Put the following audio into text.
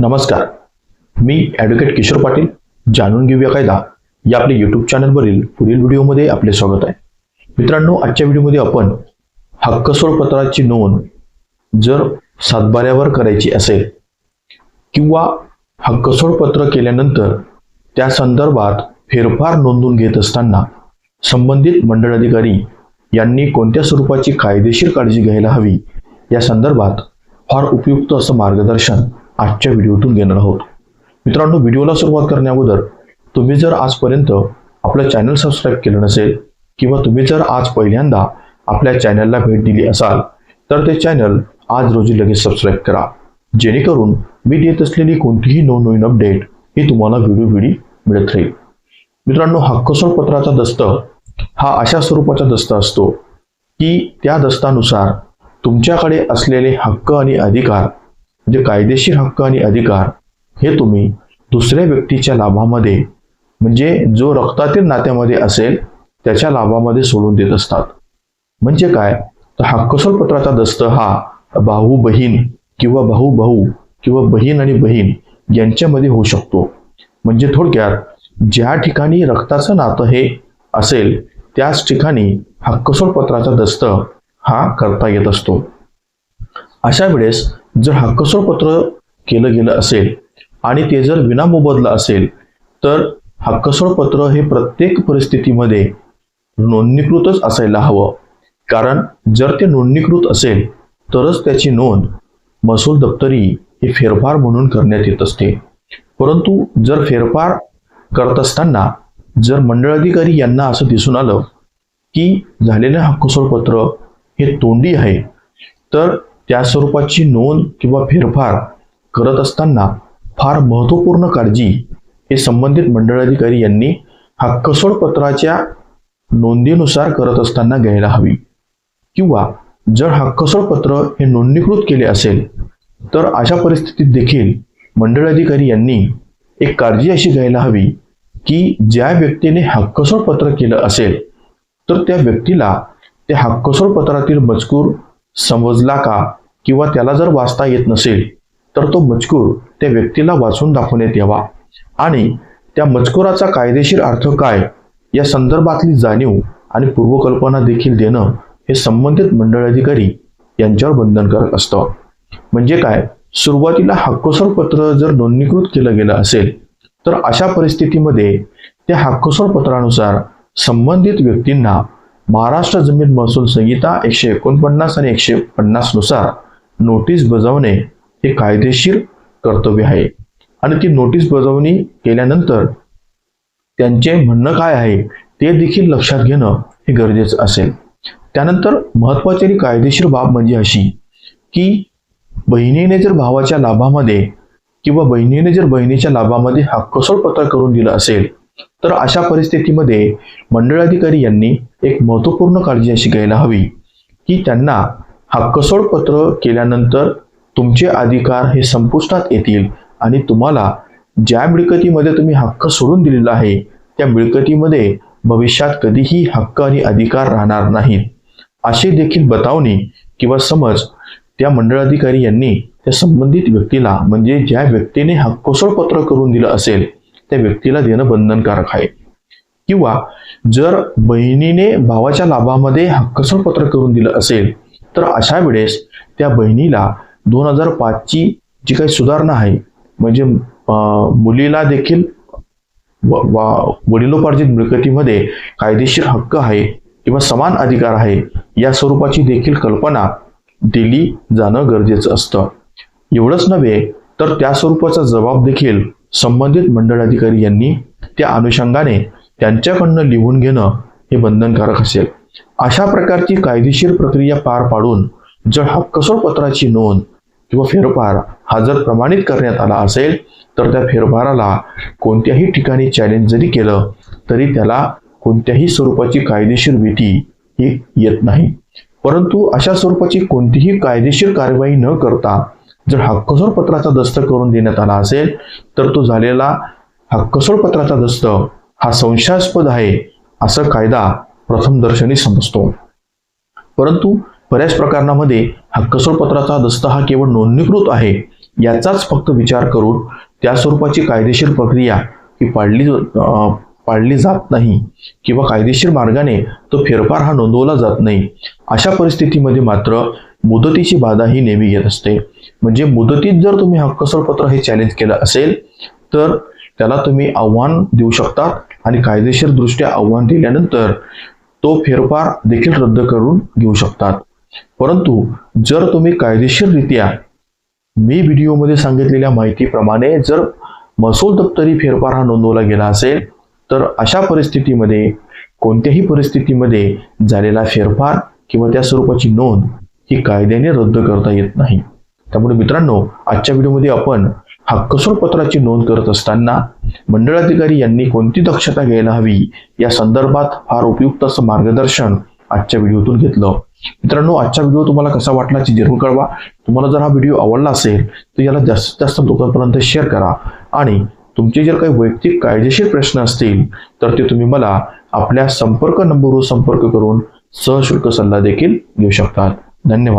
नमस्कार. मी ॲडव्होकेट किशोर पाटील. जाणून घेऊया कायदा. या आपल्या यूट्यूब चॅनलवरील पुढील व्हिडिओमध्ये आपले स्वागत आहे. मित्रांनो आजच्या व्हिडिओमध्ये आपण हक्कसोड पत्राची नोंद जर सातबाऱ्यावर करायची असेल किंवा हक्कसोड पत्र केल्यानंतर त्या संदर्भात फेरफार नोंदवून घेत असताना संबंधित मंडळ अधिकारी यांनी कोणत्या स्वरूपाची कायदेशीर काळजी घ्यायला हवी या संदर्भात फार उपयुक्त असं मार्गदर्शन आजच्या व्हिडिओतून घेणार आहोत. मित्रांनो व्हिडिओला सुरुवात करण्याअगोदर तुम्ही जर आजपर्यंत आपलं चॅनल सबस्क्राईब केलं नसेल किंवा तुम्ही जर आज पहिल्यांदा आपल्या चॅनलला भेट दिली असाल तर ते चॅनल आज रोजी लगेच सबस्क्राईब करा. जेणेकरून मी देत असलेली कोणतीही नवनवीन अपडेट ही तुम्हाला व्हिडिओ मिळत राहील. मित्रांनो हक्कसोड पत्राचा दस्त हा अशा स्वरूपाचा दस्त असतो की त्या दस्तानुसार तुमच्याकडे असलेले हक्क आणि अधिकार म्हणजे कायदेशीर हक्क आणि अधिकार हे तुम्ही दुसऱ्या व्यक्तीच्या लाभामध्ये म्हणजे जो रक्तातील नात्यामध्ये असेल त्याच्या लाभामध्ये सोडून देत असतात. म्हणजे काय? तर हक्कसोड पत्राचा दस्त हा भाऊ बहीण किंवा भाऊ भाऊ किंवा बहीण आणि बहीण यांच्यामध्ये होऊ शकतो. म्हणजे थोडक्यात ज्या ठिकाणी रक्ताचं नातं हे असेल त्याच ठिकाणी हक्कसोल पत्राचा दस्त हा करता येत असतो. अशा वेळेस जर हक्कसोड पत्र केलं गेलं असेल आणि ते जर विनामोबदला असेल तर हक्कसोड पत्र हे प्रत्येक परिस्थितीमध्ये नोंदणीकृतच असायला हवं. कारण जर ते नोंदणीकृत असेल तरच त्याची नोंद महसूल दप्तरी हे फेरफार म्हणून करण्यात येत असते. परंतु जर फेरफार करत असताना जर मंडळ अधिकारी यांना असं दिसून आलं की झालेलं हक्कसोड पत्र हे तोंडी आहे तर त्या स्वरूपाची नोंद किंवा फेरफार करत असताना फार महत्त्वपूर्ण काळजी हे संबंधित मंडळ अधिकारी यांनी हक्कसोड पत्राच्या नोंदीनुसार करत असताना घ्यायला हवी. किंवा जर हक्कसोड पत्र हे नोंदणीकृत केले असेल तर अशा परिस्थितीत देखील मंडळ अधिकारी यांनी एक काळजी अशी घ्यायला हवी की ज्या व्यक्तीने हक्कसोड पत्र केलं असेल तर त्या व्यक्तीला त्या हक्कसोड पत्रातील मजकूर समजला का? किंवा त्याला जर वाचता येत नसेल तर तो मजकूर त्या व्यक्तीला वाचून दाखवण्यात यावा. आणि त्या मजकुराचा कायदेशीर अर्थ काय या संदर्भातली जाणीव आणि पूर्वकल्पना देखील देणं हे संबंधित मंडळ अधिकारी यांच्यावर बंधनकारक असतं. म्हणजे काय सुरुवातीला हक्कसोड पत्र जर नोंदणीकृत केलं गेलं असेल तर अशा परिस्थितीमध्ये त्या हक्कसोड पत्रानुसार संबंधित व्यक्तींना महाराष्ट्र जमीन महसूल संहिता एकशे एकोणपन्नास आणि एकशे पन्नासनुसार नोटीस बजावणे हे कायदेशीर कर्तव्य आहे. आणि ती नोटीस बजावणी केल्यानंतर त्यांचे म्हणणं काय आहे ते देखील लक्षात घेणं हे गरजेचं असेल. त्यानंतर महत्वाची कायदेशीर बाब म्हणजे अशी की बहिणीने जर भावाच्या लाभामध्ये किंवा बहिणीने जर बहिणीच्या लाभामध्ये हक्कसोड पत्र करून दिलं असेल तर अशा परिस्थितीमध्ये मंडळाधिकारी यांनी एक महत्त्वपूर्ण काळजी अशी घ्यायला हवी की त्यांना हक्कसोड पत्र केल्यानंतर तुमचे अधिकार हे संपुष्टात येतील आणि तुम्हाला ज्या मिळकतीमध्ये तुम्ही हक्क सोडून दिलेला आहे त्या मिळकतीमध्ये भविष्यात कधीही हक्क आणि अधिकार राहणार नाहीत. अशी देखील बतावणी किंवा समज त्या मंडळ अधिकारी यांनी त्या संबंधित व्यक्तीला म्हणजे ज्या व्यक्तीने हक्कसोड पत्र करून दिलं असेल त्या व्यक्तीला देणं बंधनकारक आहे. किंवा जर बहिणीने भावाच्या लाभामध्ये हक्कसोड पत्र करून दिलं असेल तर अशा वेळेस त्या बहिणीला दोन हजार पाचची जी काही सुधारणा आहे म्हणजे मुलीला देखील व- वा- वडिलोपार्जित मिळकतीमध्ये कायदेशीर हक्क आहे किंवा समान अधिकार आहे या स्वरूपाची देखील कल्पना दिली जाणं गरजेचं असतं. एवढंच नव्हे तर त्या स्वरूपाचा जबाब देखील संबंधित मंडळ अधिकारी यांनी त्या अनुषंगाने त्यांच्याकडनं लिहून घेणं हे बंधनकारक असेल. अशा प्रकारची कायदेशीर प्रक्रिया पार पाडून जर हा कसोडपत्राची नोंद किंवा फेरफार हा जर प्रमाणित करण्यात आला असेल तर त्या फेरफाराला कोणत्याही ठिकाणी चॅलेंज जरी केलं तरी त्याला कोणत्याही स्वरूपाची कायदेशीर भीती ही येत नाही. परंतु अशा स्वरूपाची कोणतीही कायदेशीर कार्यवाही न करता जर हक्कसोड पत्राचा दस्त करून देण्यात आला असेल तर तो झालेला हक्कसोड पत्राचा दस्त हा संशयास्पद आहे असं कायदा प्रथम दर्शनी समजतो. परंतु बऱ्याच प्रकरणामध्ये हक्कसोड पत्राचा दस्त हा केवळ नोंदणीकृत आहे. याचाच फक्त विचार करून त्या स्वरूपाची कायदेशीर प्रक्रिया ही पाळली पाळली जात नाही किंवा कायदेशीर मार्गाने तो फेरफार हा नोंदवला जात नाही. अशा परिस्थितीमध्ये मात्र मुदतीची बाधा ही नेहमी येत असते. म्हणजे मुदतीत जर तुम्ही हक्कसरपत्र हे चॅलेंज केलं असेल तर त्याला तुम्ही आव्हान देऊ शकतात आणि कायदेशीर दृष्ट्या आव्हान दिल्यानंतर तो फेरफार देखील रद्द करून घेऊ शकतात. परंतु जर तुम्ही कायदेशीररित्या मी व्हिडिओमध्ये सांगितलेल्या माहितीप्रमाणे जर महसूल दप्तरी फेरफार हा नोंदवला गेला असेल तर अशा परिस्थितीमध्ये कोणत्याही परिस्थितीमध्ये झालेला फेरफार किंवा त्या स्वरूपाची नोंद ही कायद्याने रद्द करता येत नाही. त्यामुळे मित्रांनो आजच्या व्हिडिओमध्ये आपण हक्कसोड पत्राची नोंद करत असताना मंडळाधिकारी यांनी कोणती दक्षता घ्यायला हवी या संदर्भात फार उपयुक्त असं मार्गदर्शन आजच्या व्हिडिओतून घेतलं. मित्रांनो आजचा व्हिडिओ तुम्हाला कसा वाटला ते जरूर कळवा. तुम्हाला जर हा व्हिडिओ आवडला असेल तर याला जास्तीत जास्त लोकांपर्यंत शेअर करा. आणि तुमचे जर काही वैयक्तिक कायदेशीर प्रश्न असतील तर ते तुम्ही मला आपल्या संपर्क नंबरवर संपर्क करून सहशुल्क सल्ला देखील घेऊ शकतात. धन्यवाद.